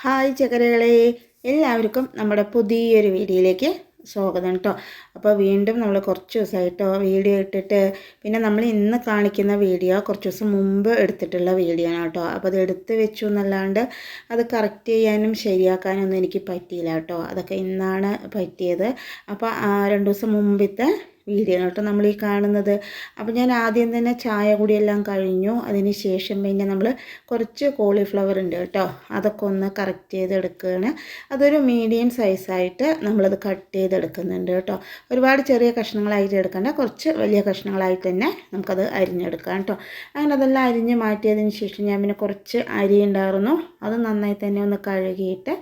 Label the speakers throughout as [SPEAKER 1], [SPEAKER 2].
[SPEAKER 1] Hi ചക്കരകളെ എല്ലാവർക്കും നമ്മുടെ പുതിയൊരു വീഡിയോയിലേക്ക് സ്വാഗതം കേട്ടോ അപ്പോൾ വീണ്ടും നമ്മൾ കുറച്ച് ദിവസമായിട്ടോ വീഡിയോ ഇട്ടിട്ട് പിന്നെ നമ്മൾ ഇന്ന് കാണിക്കുന്ന വീഡിയോ കുറച്ച് ദിവസം മുമ്പ് എടുത്തിട്ടുള്ള വീഡിയോ ആണ് കേട്ടോ അപ്പോൾ അത് എടുത്ത് വെച്ചു എന്നല്ലാണ്ട് അത് കറക്റ്റ് ചെയ്യാനും ശരിയാക്കാനും ഒന്നും എനിക്ക് പറ്റിയില്ല കേട്ടോ അതൊക്കെ ഇന്നാണ് പറ്റിയത്. അപ്പോൾ രണ്ട് ദിവസം മുമ്പത്തെ വീഡിയോ കേട്ടോ നമ്മൾ ഈ കാണുന്നത്. അപ്പോൾ ഞാൻ ആദ്യം തന്നെ ചായ കൂടിയെല്ലാം കഴിഞ്ഞു. അതിന് ശേഷം പിന്നെ നമ്മൾ കുറച്ച് കോളിഫ്ലവർ ഉണ്ട് കേട്ടോ. അതൊക്കെ ഒന്ന് കറക്റ്റ് ചെയ്തെടുക്കുകയാണ് അതൊരു മീഡിയം സൈസായിട്ട് നമ്മളത് കട്ട് ചെയ്തെടുക്കുന്നുണ്ട് കേട്ടോ. ഒരുപാട് ചെറിയ കഷ്ണങ്ങളായിട്ട് എടുക്കേണ്ട. കുറച്ച് വലിയ കഷ്ണങ്ങളായിട്ട് തന്നെ നമുക്കത് അരിഞ്ഞെടുക്കാം കേട്ടോ. അങ്ങനെ അതെല്ലാം അരിഞ്ഞ് മാറ്റിയതിന് ശേഷം ഞാൻ പിന്നെ കുറച്ച് അരി ഉണ്ടായിരുന്നു. അത് നന്നായി തന്നെ ഒന്ന് കഴുകിയിട്ട്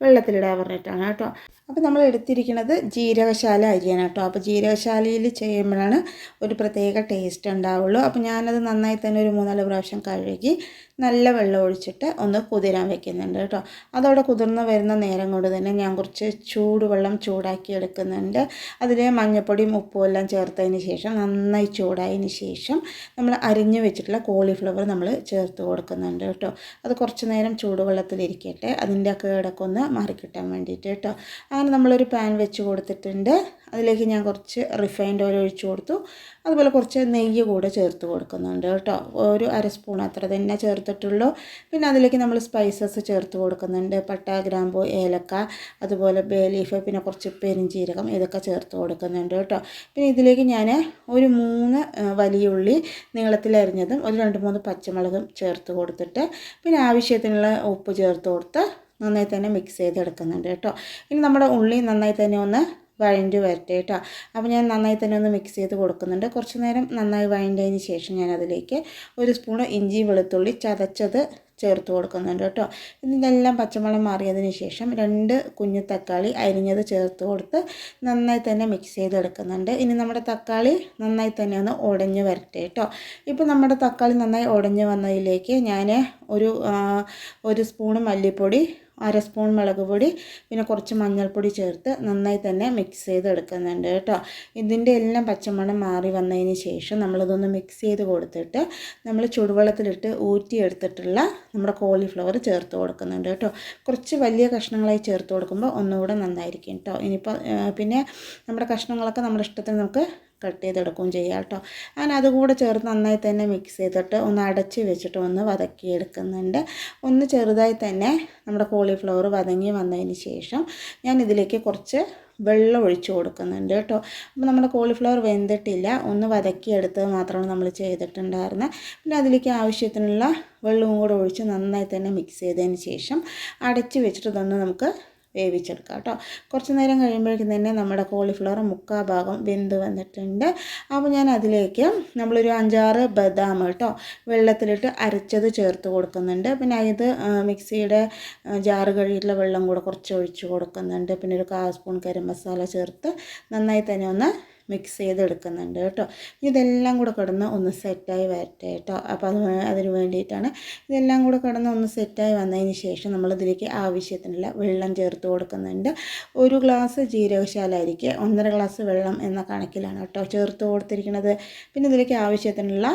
[SPEAKER 1] വെള്ളത്തിലിടാൻ പറഞ്ഞിട്ടാണ് കേട്ടോ. അപ്പോൾ നമ്മൾ എടുത്തിരിക്കുന്നത് ജീരകശാല അരിയാണ് കേട്ടോ. അപ്പോൾ ജീരകശാലയിൽ ചെയ്യുമ്പോഴാണ് ഒരു പ്രത്യേക ടേസ്റ്റ് ഉണ്ടാവുള്ളൂ. അപ്പോൾ ഞാനത് നന്നായി തന്നെ ഒരു മൂന്നാൽ പ്രാവശ്യം കഴുകി നല്ല വെള്ളം ഒഴിച്ചിട്ട് ഒന്ന് കുതിരാൻ വെക്കുന്നുണ്ട് കേട്ടോ. അതോടെ കുതിർന്ന് വരുന്ന നേരം കൊണ്ട് തന്നെ ഞാൻ കുറച്ച് ചൂടുവെള്ളം ചൂടാക്കി എടുക്കുന്നുണ്ട്. അതിൽ മഞ്ഞൾപ്പൊടിയും ഉപ്പും എല്ലാം ചേർത്തതിന് ശേഷം നന്നായി ചൂടായതിന് ശേഷം നമ്മൾ അരിഞ്ഞു വെച്ചിട്ടുള്ള കോളിഫ്ലവർ നമ്മൾ ചേർത്ത് കൊടുക്കുന്നുണ്ട് കേട്ടോ. അത് കുറച്ച് നേരം ചൂടുവെള്ളത്തിലിരിക്കട്ടെ. അതിന്റെ കേടൊക്കെ ഒന്ന് മാറിക്കിട്ടാൻ വേണ്ടിയിട്ട് കേട്ടോ. അങ്ങനെ നമ്മളൊരു പാൻ വെച്ച് കൊടുത്തിട്ടുണ്ട്. അതിലേക്ക് ഞാൻ കുറച്ച് റിഫൈൻഡ് ഓയിൽ ഒഴിച്ച് കൊടുത്തു. അതുപോലെ കുറച്ച് നെയ്യ് കൂടെ ചേർത്ത് കൊടുക്കുന്നുണ്ട് കേട്ടോ. ഒരു അര സ്പൂൺ അത്ര തന്നെ ചേർത്തിട്ടുള്ളൂ. പിന്നെ അതിലേക്ക് നമ്മൾ സ്പൈസസ് ചേർത്ത് കൊടുക്കുന്നുണ്ട്. പട്ട ഗ്രാമ്പു ഏലക്ക അതുപോലെ ബേ ലീഫ് പിന്നെ കുറച്ച് പെരിഞ്ചീരകം ഇതൊക്കെ ചേർത്ത് കൊടുക്കുന്നുണ്ട് കേട്ടോ. പിന്നെ ഇതിലേക്ക് ഞാൻ ഒരു മൂന്ന് വലിയ ഉള്ളി നീളത്തിലരിഞ്ഞതും ഒരു രണ്ട് മൂന്ന് പച്ചമുളകും ചേർത്ത് കൊടുത്തിട്ട് പിന്നെ ആവശ്യത്തിനുള്ള ഉപ്പ് ചേർത്ത് കൊടുത്ത് നന്നായി തന്നെ മിക്സ് ചെയ്തെടുക്കുന്നുണ്ട് കേട്ടോ. ഇനി നമ്മുടെ ഉള്ളി നന്നായി തന്നെ ഒന്ന് വഴണ്ടി വരട്ടെ കേട്ടോ. അപ്പോൾ ഞാൻ നന്നായി തന്നെ ഒന്ന് മിക്സ് ചെയ്ത് കൊടുക്കുന്നുണ്ട്. കുറച്ച് നേരം നന്നായി വഴണ്ടതിന് ശേഷം ഞാൻ അതിലേക്ക് ഒരു സ്പൂൺ ഇഞ്ചി വെളുത്തുള്ളി ചതച്ചത് ചേർത്ത് കൊടുക്കുന്നുണ്ട് കേട്ടോ. ഇതിനെല്ലാം പച്ചമുളക് മാറിയതിന് ശേഷം രണ്ട് കുഞ്ഞു തക്കാളി അരിഞ്ഞത് ചേർത്ത് കൊടുത്ത് നന്നായി തന്നെ മിക്സ് ചെയ്തെടുക്കുന്നുണ്ട്. ഇനി നമ്മുടെ തക്കാളി നന്നായി തന്നെ ഒന്ന് ഉടഞ്ഞ് വരട്ടെ കേട്ടോ. ഇപ്പോൾ നമ്മുടെ തക്കാളി നന്നായി ഉടഞ്ഞ് വന്നതിലേക്ക് ഞാൻ ഒരു ഒരു സ്പൂൺ മല്ലിപ്പൊടി അര സ്പൂൺ മുളക് പൊടി പിന്നെ കുറച്ച് മഞ്ഞൾപ്പൊടി ചേർത്ത് നന്നായി തന്നെ മിക്സ് ചെയ്ത് എടുക്കുന്നുണ്ട് കേട്ടോ. ഇതിന്റെ എല്ലാം പച്ചമണം മാറി വന്നതിന് ശേഷം നമ്മളിതൊന്ന് മിക്സ് ചെയ്ത് കൊടുത്തിട്ട് നമ്മൾ ചുടുവെള്ളത്തിലിട്ട് ഊറ്റിയെടുത്തിട്ടുള്ള നമ്മുടെ കോളിഫ്ലവർ ചേർത്ത് കൊടുക്കുന്നുണ്ട് കേട്ടോ. കുറച്ച് വലിയ കഷ്ണങ്ങളായി ചേർത്ത് കൊടുക്കുമ്പോൾ ഒന്നുകൂടെ നന്നായിരിക്കും കേട്ടോ. ഇനിയിപ്പോൾ പിന്നെ നമ്മുടെ കഷ്ണങ്ങളൊക്കെ നമ്മുടെ ഇഷ്ടത്തിന് നമുക്ക് കട്ട് ചെയ്തെടുക്കുകയും ചെയ്യാം കേട്ടോ. അങ്ങനെ അതുകൂടെ ചേർത്ത് നന്നായി തന്നെ മിക്സ് ചെയ്തിട്ട് ഒന്ന് അടച്ച് വെച്ചിട്ട് ഒന്ന് വതക്കിയെടുക്കുന്നുണ്ട്. ഒന്ന് ചെറുതായി തന്നെ നമ്മുടെ കോളിഫ്ലവർ വതങ്ങി വന്നതിന് ശേഷം ഞാൻ ഇതിലേക്ക് കുറച്ച് വെള്ളം ഒഴിച്ചു കൊടുക്കുന്നുണ്ട് കേട്ടോ. അപ്പോൾ നമ്മുടെ കോളിഫ്ലവർ വെന്തിട്ടില്ല. ഒന്ന് വതക്കിയെടുത്തത് മാത്രമാണ് നമ്മൾ ചെയ്തിട്ടുണ്ടായിരുന്നത്. പിന്നെ അതിലേക്ക് ആവശ്യത്തിനുള്ള വെള്ളവും കൂടെ ഒഴിച്ച് നന്നായി തന്നെ മിക്സ് ചെയ്തതിന് ശേഷം അടച്ച് വെച്ചിട്ട് തന്നെ നമുക്ക് വേവിച്ചെടുക്കാം കേട്ടോ. കുറച്ച് നേരം കഴിയുമ്പോഴേക്കും തന്നെ നമ്മുടെ കോളിഫ്ലവർ മുക്കാ ഭാഗം വെന്ത് വന്നിട്ടുണ്ട്. അപ്പോൾ ഞാൻ അതിലേക്ക് നമ്മളൊരു അഞ്ചാറ് ബദാം കേട്ടോ വെള്ളത്തിലിട്ട് അരച്ചത് ചേർത്ത് കൊടുക്കുന്നുണ്ട്. പിന്നെ ഇത് മിക്സിയുടെ ജാറ് കഴുകിയിട്ടുള്ള വെള്ളം കൂടെ കുറച്ച് ഒഴിച്ച് കൊടുക്കുന്നുണ്ട്. പിന്നെ ഒരു കാ സ്പൂൺ ഗരം മസാല ചേർത്ത് നന്നായി തന്നെ ഒന്ന് മിക്സ് ചെയ്തെടുക്കുന്നുണ്ട് കേട്ടോ. ഇതെല്ലാം കൂടെ കിടന്ന് ഒന്ന് സെറ്റായി വരട്ടെ കേട്ടോ. അപ്പോൾ അത് അതിന് വേണ്ടിയിട്ടാണ് ഇതെല്ലാം കൂടെ കിടന്ന് ഒന്ന് സെറ്റായി വന്നതിന് ശേഷം നമ്മളിതിലേക്ക് ആവശ്യത്തിനുള്ള വെള്ളം ചേർത്ത് കൊടുക്കുന്നുണ്ട്. ഒരു ഗ്ലാസ് ജീരകശാല അരിക്ക് ഒന്നര ഗ്ലാസ് വെള്ളം എന്ന കണക്കിലാണ് കേട്ടോ ചേർത്ത് കൊടുത്തിരിക്കുന്നത്. പിന്നെ ഇതിലേക്ക് ആവശ്യത്തിനുള്ള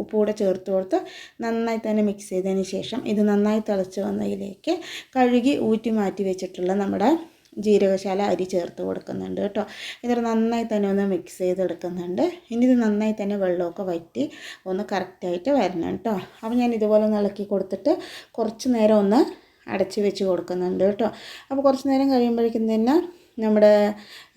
[SPEAKER 1] ഉപ്പുകൂടെ ചേർത്ത് കൊടുത്ത് നന്നായി തന്നെ മിക്സ് ചെയ്തതിന് ശേഷം ഇത് നന്നായി തിളച്ച് വന്നതിലേക്ക് കഴുകി ഊറ്റി മാറ്റി വെച്ചിട്ടുള്ള നമ്മുടെ ജീരകശാല അരി ചേർത്ത് കൊടുക്കുന്നുണ്ട് കേട്ടോ. എന്നിട്ട് നന്നായി തന്നെ ഒന്ന് മിക്സ് ചെയ്തെടുക്കുന്നുണ്ട് ഇനി ഇത് നന്നായി തന്നെ വെള്ളമൊക്കെ വറ്റി ഒന്ന് കറക്റ്റായിട്ട് വരണം കേട്ടോ. അപ്പോൾ ഞാൻ ഇതുപോലെ ഒന്ന് ഇളക്കി കൊടുത്തിട്ട് കുറച്ച് നേരം ഒന്ന് അടച്ച് വെച്ച് കൊടുക്കുന്നുണ്ട് കേട്ടോ. അപ്പോൾ കുറച്ച് നേരം കഴിയുമ്പോഴേക്കും തന്നെ നമ്മുടെ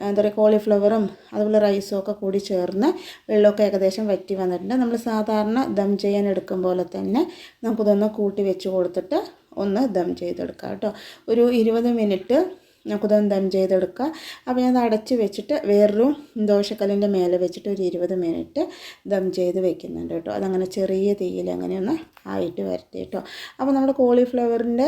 [SPEAKER 1] എന്താ പറയുക കോളിഫ്ലവറും അതുപോലെ റൈസും ഒക്കെ കൂടി ചേർന്ന് വെള്ളമൊക്കെ ഏകദേശം വറ്റി വന്നിട്ടുണ്ട്. നമ്മൾ സാധാരണ ദം ചെയ്യാൻ എടുക്കും പോലെ തന്നെ നമുക്കിതൊന്ന് കൂട്ടി വെച്ച് കൊടുത്തിട്ട് ഒന്ന് ദം ചെയ്തെടുക്കാം കേട്ടോ. ഒരു ഇരുപത് മിനിറ്റ് നമുക്കിതൊന്ന് ദം ചെയ്തെടുക്കുക. അപ്പോൾ ഞാൻ അടച്ച് വെച്ചിട്ട് വേറൊരു ദോശക്കല്ലിന്റെ മേലെ വെച്ചിട്ട് ഒരു ഇരുപത് മിനിറ്റ് ദം ചെയ്ത് വെക്കുന്നുണ്ട് കേട്ടോ. അതങ്ങനെ ചെറിയ തീയിൽ അങ്ങനെ ഒന്ന് ആയിട്ട് വരട്ടെ കേട്ടോ. അപ്പോൾ നമ്മുടെ കോളിഫ്ലവറിന്റെ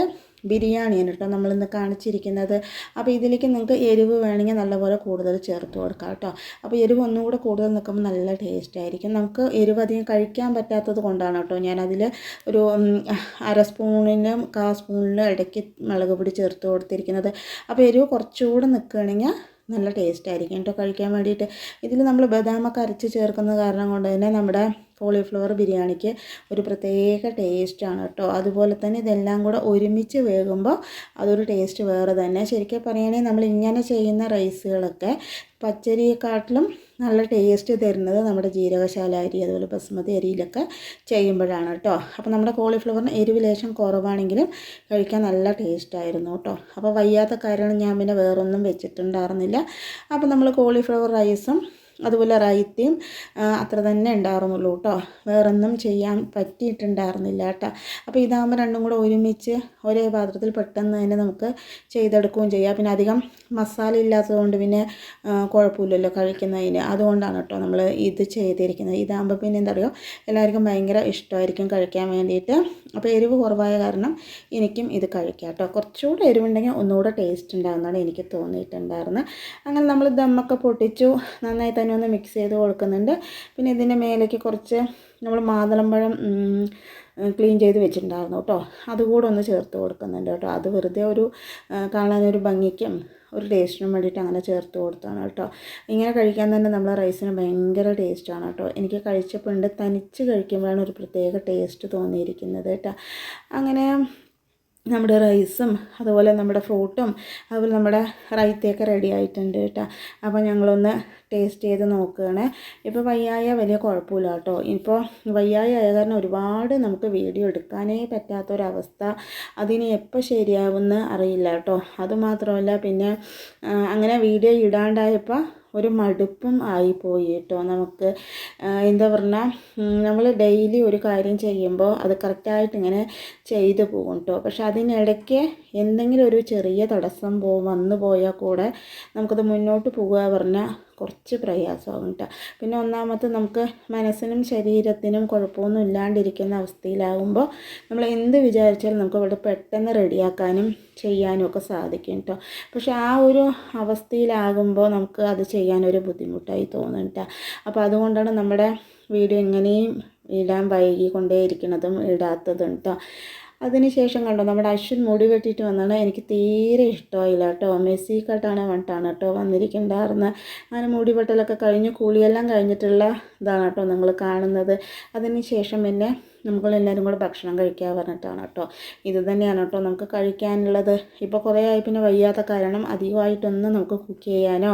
[SPEAKER 1] ബിരിയാണിയാണ് കേട്ടോ നമ്മളിന്ന് കാണിച്ചിരിക്കുന്നത്. അപ്പോൾ ഇതിലേക്ക് നിങ്ങൾക്ക് എരിവ് വേണമെങ്കിൽ നല്ലപോലെ കൂടുതൽ ചേർത്ത് കൊടുക്കാം കേട്ടോ. അപ്പോൾ എരിവ് ഒന്നും കൂടെ കൂടുതൽ നിൽക്കുമ്പോൾ നല്ല ടേസ്റ്റ് ആയിരിക്കും. നമുക്ക് എരിവ് അധികം കഴിക്കാൻ പറ്റാത്തത് കൊണ്ടാണ് കേട്ടോ ഞാനതിൽ ഒരു അര സ്പൂണിനും കാ സ്പൂണിനും ഇടയ്ക്ക് മുളക് പൊടി ചേർത്ത് കൊടുത്തിരിക്കുന്നത്. അപ്പോൾ എരിവ് കുറച്ചുകൂടെ നിൽക്കുകയാണെങ്കിൽ നല്ല ടേസ്റ്റ് ആയിരിക്കും കേട്ടോ കഴിക്കാൻ വേണ്ടിയിട്ട്. ഇതിൽ നമ്മൾ ബദാമൊക്കെ അരച്ച് ചേർക്കുന്ന കാരണം കൊണ്ട് തന്നെ നമ്മുടെ കോളിഫ്ലവർ ബിരിയാണിക്ക് ഒരു പ്രത്യേക ടേസ്റ്റാണ് കേട്ടോ. അതുപോലെ തന്നെ ഇതെല്ലാം കൂടെ ഒരുമിച്ച് വേകുമ്പോൾ അതൊരു ടേസ്റ്റ് വേറെ തന്നെ. ശരിക്കും പറയുകയാണെങ്കിൽ നമ്മൾ ഇങ്ങനെ ചെയ്യുന്ന റൈസുകളൊക്കെ പച്ചരിയെക്കാട്ടിലും നല്ല ടേസ്റ്റ് തരുന്നത് നമ്മുടെ ജീരകശാല അരി അതുപോലെ ബസ്മതി അരിയിലൊക്കെ ചെയ്യുമ്പോഴാണ് കേട്ടോ. അപ്പോൾ നമ്മുടെ കോളിഫ്ലവറിന് എരിവ് ലേശം കുറവാണെങ്കിലും കഴിക്കാൻ നല്ല ടേസ്റ്റായിരുന്നു കേട്ടോ. അപ്പോൾ വയ്യാത്ത കാരണം ഞാൻ പിന്നെ വേറൊന്നും വെച്ചിട്ടുണ്ടായിരുന്നില്ല. അപ്പോൾ നമ്മൾ കോളിഫ്ലവർ റൈസും അതുപോലെ റൈത്തയും അത്ര തന്നെ ഉണ്ടായിരുന്നുള്ളൂ കേട്ടോ വേറൊന്നും ചെയ്യാൻ പറ്റിയിട്ടുണ്ടായിരുന്നില്ല കേട്ടോ അപ്പോൾ ഇതാകുമ്പോൾ രണ്ടും കൂടെ ഒരുമിച്ച് ഒരേ പാത്രത്തിൽ പെട്ടെന്ന് തന്നെ നമുക്ക് ചെയ്തെടുക്കുകയും ചെയ്യാം. പിന്നെ അധികം മസാല ഇല്ലാത്തതുകൊണ്ട് പിന്നെ കുഴപ്പമില്ലല്ലോ കഴിക്കുന്നതിന്. അതുകൊണ്ടാണ് കേട്ടോ നമ്മൾ ഇത് ചെയ്തിരിക്കുന്നത്. ഇതാകുമ്പോൾ പിന്നെ എന്താ പറയുക എല്ലാവർക്കും ഭയങ്കര ഇഷ്ടമായിരിക്കും കഴിക്കാൻ വേണ്ടിയിട്ട്. അപ്പോൾ എരിവ് കുറവായ കാരണം എനിക്കും ഇത് കഴിക്കാം കേട്ടോ കുറച്ചുകൂടെ എരിവുണ്ടെങ്കിൽ ഒന്നുകൂടെ ടേസ്റ്റ് ഉണ്ടാകുന്നതാണ് എനിക്ക് തോന്നിയിട്ടുണ്ടായിരുന്നത്. അങ്ങനെ നമ്മൾ ദമ്മൊക്കെ പൊട്ടിച്ചു. നന്നായി തന്നെ ഒന്ന് മിക്സ് ചെയ്ത് കൊടുക്കുന്നുണ്ട്. പിന്നെ ഇതിന്റെ മേലേക്ക് കുറച്ച് നമ്മൾ മാതളമ്പഴം ക്ലീൻ ചെയ്ത് വെച്ചിട്ടുണ്ടായിരുന്നു കേട്ടോ. അതുകൂടെ ഒന്ന് ചേർത്ത് കൊടുക്കുന്നുണ്ട് കേട്ടോ. അത് വെറുതെ ഒരു കാണാനൊരു ഭംഗിക്കും ഒരു ടേസ്റ്റിനും വേണ്ടിയിട്ട് അങ്ങനെ ചേർത്ത് കൊടുത്താണ് കേട്ടോ. ഇങ്ങനെ കഴിക്കാൻ തന്നെ നമ്മളെ റൈസിന് ഭയങ്കര ടേസ്റ്റാണ് കേട്ടോ. എനിക്ക് കഴിച്ചപ്പോൾ ഉണ്ട്. തനിച്ച് കഴിക്കുമ്പോഴാണ് ഒരു പ്രത്യേക ടേസ്റ്റ് തോന്നിയിരിക്കുന്നത് കേട്ടോ. അങ്ങനെ നമ്മുടെ റൈസും അതുപോലെ നമ്മുടെ ഫ്രൂട്ടും അതുപോലെ നമ്മുടെ റൈത്തയൊക്കെ റെഡി ആയിട്ടുണ്ട് കേട്ടോ. അപ്പോൾ ഞങ്ങളൊന്ന് ടേസ്റ്റ് ചെയ്ത് നോക്കുകയാണ്. ഇപ്പോൾ വയ്യായ വലിയ കുഴപ്പമില്ല കേട്ടോ. ഇപ്പോൾ വയ്യായ ആയ കാരണം ഒരുപാട് നമുക്ക് വീഡിയോ എടുക്കാനേ പറ്റാത്തൊരവസ്ഥ. അതിന് എപ്പോൾ ശരിയാവുമെന്ന് അറിയില്ല കേട്ടോ. അതുമാത്രമല്ല പിന്നെ അങ്ങനെ വീഡിയോ ഇടാണ്ടായപ്പോൾ ഒരു മടുപ്പും ആയിപ്പോയി കേട്ടോ. നമുക്ക് എന്താ പറഞ്ഞാൽ നമ്മൾ ഡെയിലി ഒരു കാര്യം ചെയ്യുമ്പോൾ അത് കറക്റ്റായിട്ട് ഇങ്ങനെ ചെയ്തു പോകും കേട്ടോ പക്ഷെ അതിനിടയ്ക്ക് എന്തെങ്കിലും ഒരു ചെറിയ തടസ്സം പോ വന്നു പോയാൽ കൂടെ നമുക്കത് മുന്നോട്ട് പോകുക പറഞ്ഞാൽ കുറച്ച് പ്രയാസമാകും കേട്ടോ പിന്നെ ഒന്നാമത്തെ നമുക്ക് മനസ്സിനും ശരീരത്തിനും കുഴപ്പമൊന്നും ഇല്ലാണ്ടിരിക്കുന്ന അവസ്ഥയിലാകുമ്പോൾ നമ്മൾ എന്ത് വിചാരിച്ചാലും നമുക്ക് ഇവിടെ പെട്ടെന്ന് റെഡിയാക്കാനും ചെയ്യാനും ഒക്കെ സാധിക്കും കേട്ടോ പക്ഷെ ആ ഒരു അവസ്ഥയിലാകുമ്പോൾ നമുക്ക് അത് ചെയ്യാനൊരു ബുദ്ധിമുട്ടായി തോന്നും കേട്ടോ അപ്പോൾ അതുകൊണ്ടാണ് നമ്മുടെ വീഡിയോ എങ്ങനെയും ഇടാൻ വൈകിക്കൊണ്ടേയിരിക്കുന്നതും ഇടാത്തതും കേട്ടോ അതിനുശേഷം കണ്ടോ നമ്മുടെ അശ്വിൻ മുടി വെട്ടിയിട്ട് വന്നാണ്. എനിക്ക് തീരെ ഇഷ്ടമായില്ല കേട്ടോ. മെസ്സി കട്ടാണ് വന്നിട്ടാണ് കേട്ടോ വന്നിരിക്കണ്ടായിരുന്ന. അങ്ങനെ മുടി വെട്ടലൊക്കെ കഴിഞ്ഞ് കുളിയെല്ലാം കഴിഞ്ഞിട്ടുള്ള ഇതാണ് കേട്ടോ നിങ്ങൾ കാണുന്നത്. അതിനുശേഷം പിന്നെ നമ്മളെല്ലാവരും കൂടെ ഭക്ഷണം കഴിക്കാൻ പറഞ്ഞിട്ടാണ് കേട്ടോ. ഇത് തന്നെയാണ് കേട്ടോ നമുക്ക് കഴിക്കാനുള്ളത്. ഇപ്പോൾ കുറേ ആയി പിന്നെ വയ്യാത്ത കാരണം അധികമായിട്ടൊന്നും നമുക്ക് കുക്ക് ചെയ്യാനോ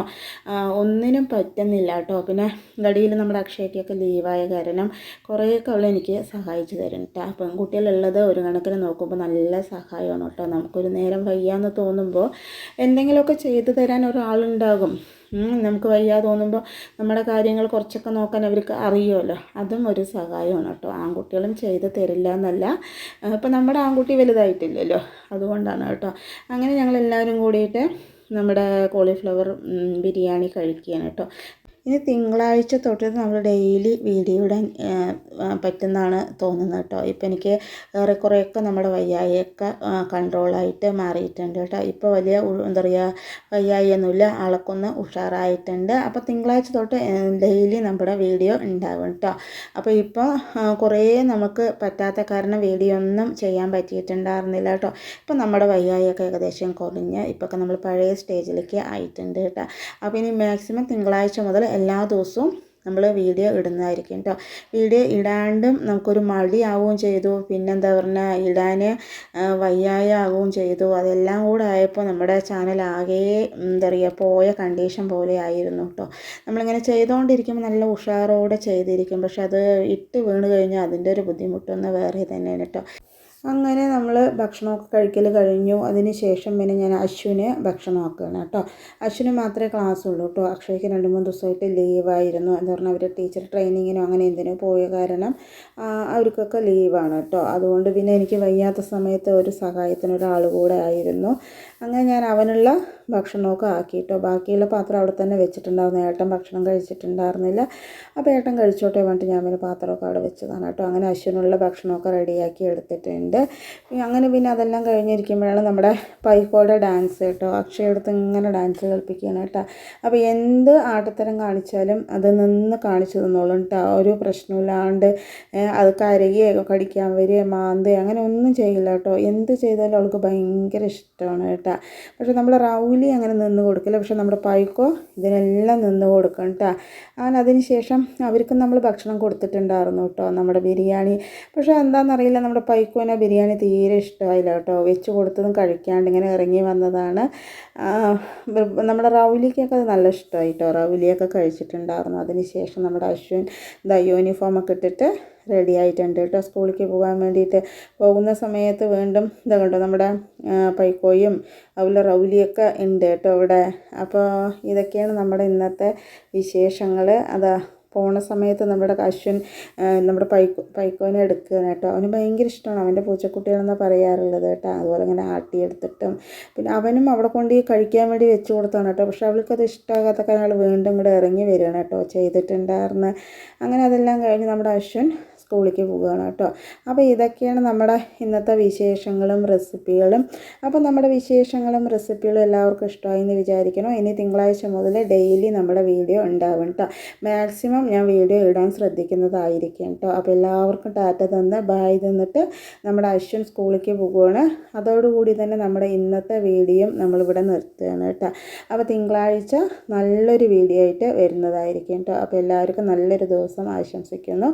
[SPEAKER 1] ഒന്നിനും പറ്റുന്നില്ല കേട്ടോ. പിന്നെ ഗടിയിൽ നമ്മുടെ അക്ഷയക്കൊക്കെ ലീവായ കാരണം കുറേയൊക്കെ അവൾ എനിക്ക് സഹായിച്ചു തരും കേട്ടോ പെൺകുട്ടികളുള്ളത് ഒരു കണക്കിന് നോക്കുമ്പോൾ നല്ല സഹായമാണ് കേട്ടോ. നമുക്കൊരു നേരം വയ്യാന്ന് തോന്നുമ്പോൾ എന്തെങ്കിലുമൊക്കെ ചെയ്തു തരാൻ ഒരാളുണ്ടാകും. നമുക്ക് വയ്യാ തോന്നുമ്പോൾ നമ്മുടെ കാര്യങ്ങൾ കുറച്ചൊക്കെ നോക്കാൻ അവർക്ക് അറിയുമല്ലോ അതും ഒരു സഹായമാണ് കേട്ടോ. ആൺകുട്ടികളും ചെയ്ത് തരില്ല എന്നല്ല. ഇപ്പം നമ്മുടെ ആൺകുട്ടി വലുതായിട്ടില്ലല്ലോ. അതുകൊണ്ടാണ് കേട്ടോ. അങ്ങനെ ഞങ്ങൾ എല്ലാവരും കൂടിയിട്ട് നമ്മുടെ കോളിഫ്ലവർ ബിരിയാണി കഴിക്കുകയാണ് കേട്ടോ. ഇനി തിങ്കളാഴ്ച തൊട്ട് നമ്മൾ ഡെയിലി വീഡിയോ ഇടാൻ പറ്റുന്നതാണ് തോന്നുന്നത് കേട്ടോ. ഇപ്പം എനിക്ക് ഏറെക്കുറെയൊക്കെ നമ്മുടെ വയ്യായൊക്കെ കൺട്രോളായിട്ട് മാറിയിട്ടുണ്ട് കേട്ടോ. ഇപ്പോൾ വലിയ എന്താ പറയുക വയ്യായൊന്നുമില്ല ആളൊക്കൊന്ന് ഉഷാറായിട്ടുണ്ട്. അപ്പോൾ തിങ്കളാഴ്ച തൊട്ട് ഡെയിലി നമ്മുടെ വീഡിയോ ഉണ്ടാവും കേട്ടോ. അപ്പോൾ ഇപ്പോൾ കുറേ നമുക്ക് പറ്റാത്ത കാരണം വീഡിയോ ഒന്നും ചെയ്യാൻ പറ്റിയിട്ടുണ്ടായിരുന്നില്ല കേട്ടോ. ഇപ്പോൾ നമ്മുടെ വയ്യായൊക്കെ ഏകദേശം കുറഞ്ഞ് ഇപ്പോഴൊക്കെ നമ്മൾ പഴയ സ്റ്റേജിലേക്ക് ആയിട്ടുണ്ട് കേട്ടോ. അപ്പോൾ ഇനി മാക്സിമം തിങ്കളാഴ്ച മുതൽ എല്ലാ ദിവസവും നമ്മൾ വീഡിയോ ഇടുന്നതായിരിക്കും കേട്ടോ വീഡിയോ ഇടാണ്ടും നമുക്കൊരു മടിയാവുകയും ചെയ്തു. പിന്നെന്താ പറഞ്ഞാൽ ഇടാൻ വയ്യായ ആവുകയും ചെയ്തു. അതെല്ലാം കൂടെ ആയപ്പോൾ നമ്മുടെ ചാനൽ ആകെ എന്താ പറയുക പോയ കണ്ടീഷൻ പോലെ ആയിരുന്നു കേട്ടോ നമ്മളിങ്ങനെ ചെയ്തുകൊണ്ടിരിക്കുമ്പോൾ നല്ല ഉഷാറോടെ ചെയ്തിരിക്കും. പക്ഷെ അത് ഇട്ട് വീണ് കഴിഞ്ഞാൽ അതിന്റെ ഒരു ബുദ്ധിമുട്ടൊന്ന് വേറെ തന്നെയാണ് കേട്ടോ അങ്ങനെ നമ്മൾ ഭക്ഷണമൊക്കെ കഴിക്കൽ കഴിഞ്ഞു. അതിന് ശേഷം പിന്നെ ഞാൻ അശ്വിന് ഭക്ഷണമാക്കുകയാണ് കേട്ടോ. അശ്വിന് മാത്രമേ ക്ലാസ് ഉള്ളൂ കേട്ടോ. അക്ഷയ്ക്ക് രണ്ട് മൂന്ന് ദിവസമായിട്ട് ലീവായിരുന്നു എന്ന് പറഞ്ഞാൽ അവർ ടീച്ചർ ട്രെയിനിങ്ങിനോ അങ്ങനെ എന്തിനോ പോയ കാരണം അവർക്കൊക്കെ ലീവാണ് കേട്ടോ. അതുകൊണ്ട് പിന്നെ എനിക്ക് വയ്യാത്ത സമയത്ത് ഒരു സഹായത്തിന് ഒരാൾ കൂടെ ആയിരുന്നു. അങ്ങനെ ഞാൻ അവനുള്ള ഭക്ഷണമൊക്കെ ആക്കി കേട്ടോ ബാക്കിയുള്ള പാത്രം അവിടെ തന്നെ വെച്ചിട്ടുണ്ടായിരുന്നു. ഏട്ടൻ ഭക്ഷണം കഴിച്ചിട്ടുണ്ടായിരുന്നില്ല. അപ്പോൾ ഏട്ടൻ കഴിച്ചോട്ടെ വേണ്ടിട്ട് ഞാൻ പിന്നെ പാത്രമൊക്കെ അവിടെ വെച്ചതാണ് കേട്ടോ. അങ്ങനെ അശ്വിനുള്ള ഭക്ഷണമൊക്കെ റെഡിയാക്കി എടുത്തിട്ടുണ്ട്. അങ്ങനെ പിന്നെ അതെല്ലാം കഴിഞ്ഞിരിക്കുമ്പോഴാണ് നമ്മുടെ പൈക്കോടെ ഡാൻസ് കേട്ടോ. അക്ഷയ എടുത്ത് ഇങ്ങനെ ഡാൻസ് കളിപ്പിക്കുകയാണ് കേട്ടോ. അപ്പോൾ എന്ത് ആട്ടത്തരം കാണിച്ചാലും അത് നിന്ന് കാണിച്ചു തന്നോളും കേട്ടോ. ഒരു പ്രശ്നമില്ലാണ്ട് അത് കരയുകയോ കടിക്കാൻ വരികയോ മാന്തുകയോ അങ്ങനെ ഒന്നും ചെയ്യില്ല കേട്ടോ. എന്ത് ചെയ്താലും അവൾക്ക് ഭയങ്കര ഇഷ്ടമാണ് കേട്ടോ. പക്ഷേ നമ്മൾ റൗലി അങ്ങനെ നിന്ന് കൊടുക്കില്ല. പക്ഷെ നമ്മുടെ പൈക്കോ ഇതിനെല്ലാം നിന്ന് കൊടുക്കും കേട്ടോ. അങ്ങനെ അതിന് ശേഷം അവർക്ക് നമ്മൾ ഭക്ഷണം കൊടുത്തിട്ടുണ്ടായിരുന്നു കേട്ടോ നമ്മുടെ ബിരിയാണി. പക്ഷേ എന്താണെന്നറിയില്ല നമ്മുടെ പൈക്കോനെ ബിരിയാണി തീരെ ഇഷ്ടമായില്ല കേട്ടോ. വെച്ച് കൊടുത്തതും കഴിക്കാണ്ട് ഇങ്ങനെ ഇറങ്ങി വന്നതാണ്. നമ്മുടെ റൗലിക്കൊക്കെ അത് നല്ല ഇഷ്ടമായി കേട്ടോ. റൗലിയൊക്കെ കഴിച്ചിട്ടുണ്ടായിരുന്നു. അതിന് ശേഷം നമ്മുടെ അശ്വിൻ ദ യൂണിഫോമൊക്കെ ഇട്ടിട്ട് റെഡി ആയിട്ടുണ്ട് കേട്ടോ. സ്കൂളിലേക്ക് പോകാൻ വേണ്ടിയിട്ട് പോകുന്ന സമയത്ത് വീണ്ടും ഇതാ കണ്ടോ നമ്മുടെ പൈക്കോയും അതുപോലെ റൗലിയൊക്കെ ഉണ്ട് കേട്ടോ അവിടെ. അപ്പോൾ ഇതൊക്കെയാണ് നമ്മുടെ ഇന്നത്തെ വിശേഷങ്ങൾ. അതാ പോണ സമയത്ത് നമ്മുടെ അശ്വിൻ നമ്മുടെ പൈക്കോ പൈക്കോനെ എടുക്കുകയാണ് കേട്ടോ. അവന് ഭയങ്കര ഇഷ്ടമാണ് അവന്റെ പൂച്ചക്കുട്ടികളെന്ന് പറയാറുള്ളത് കേട്ടോ. അതുപോലെ ഇങ്ങനെ ആട്ടിയെടുത്തിട്ടും പിന്നെ അവനും അവിടെ കൊണ്ട് കഴിക്കാൻ വേണ്ടി വെച്ച് കൊടുത്താണ് കേട്ടോ. പക്ഷെ അവൾക്കത് ഇഷ്ടമാകാത്ത കാരണം വീണ്ടും കൂടെ ഇറങ്ങി വരികയാണ് കേട്ടോ. ചെയ്തിട്ടുണ്ടായിരുന്നു അങ്ങനെ അതെല്ലാം കഴിഞ്ഞ് നമ്മുടെ അശ്വിൻ സ്കൂളിലേക്ക് പോവുകയാണ് കേട്ടോ. അപ്പോൾ ഇതൊക്കെയാണ് നമ്മുടെ ഇന്നത്തെ വിശേഷങ്ങളും റെസിപ്പികളും. അപ്പോൾ നമ്മുടെ വിശേഷങ്ങളും റെസിപ്പികളും എല്ലാവർക്കും ഇഷ്ടമായി എന്ന് വിചാരിക്കണം ഇനി തിങ്കളാഴ്ച മുതൽ ഡെയിലി നമ്മുടെ വീഡിയോ ഉണ്ടാവും കേട്ടോ. മാക്സിമം ഞാൻ വീഡിയോ ഇടാൻ ശ്രദ്ധിക്കുന്നതായിരിക്കും കേട്ടോ. അപ്പോൾ എല്ലാവർക്കും ടാറ്റ തന്ന് ബായ് തന്നിട്ട് നമ്മുടെ അശ്വൻ സ്കൂളിലേക്ക് പോകുകയാണ് അതോടുകൂടി തന്നെ നമ്മുടെ ഇന്നത്തെ വീഡിയോ നമ്മളിവിടെ നിർത്തുകയാണ് കേട്ടോ. അപ്പോൾ തിങ്കളാഴ്ച നല്ലൊരു വീഡിയോ ആയിട്ട് വരുന്നതായിരിക്കും കേട്ടോ. അപ്പോൾ എല്ലാവർക്കും നല്ലൊരു ദിവസം ആശംസിക്കുന്നു.